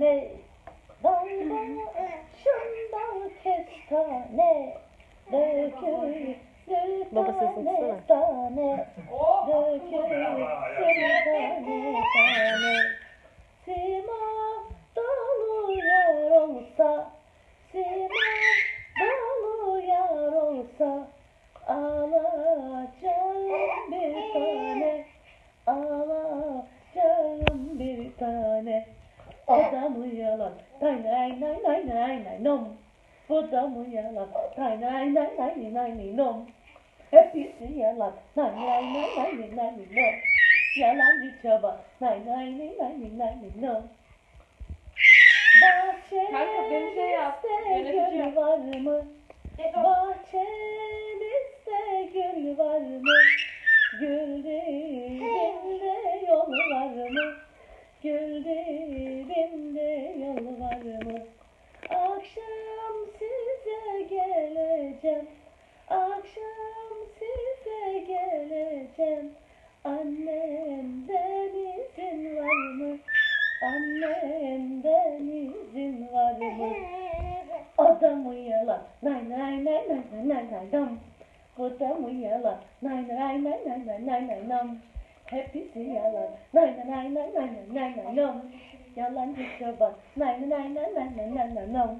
kestane Daldan açan dal kestane Adamı yalan Nay nay nay nay nay nay nom Bu da mı yalan Nay nay nay nay nay nay nom Hepsi yalan Nay nay nay nay nay nay nom Yalancı çaba Nay nay nay nay nay nay nom Kanka beni şey yap, yönetici. var mı? Bahçemizde gül var mı? Gül dibinde yol mı? Akşam size geleceğim. Akşam size geleceğim. Annemden izin var mı? Annemden izin var mı? Adamı yalan. Nay nay nay nay nay nay nam. Bu da mı yalan? Nay nay nay nay nay nay nay nam. Hepsi yalan. Nay nay nay.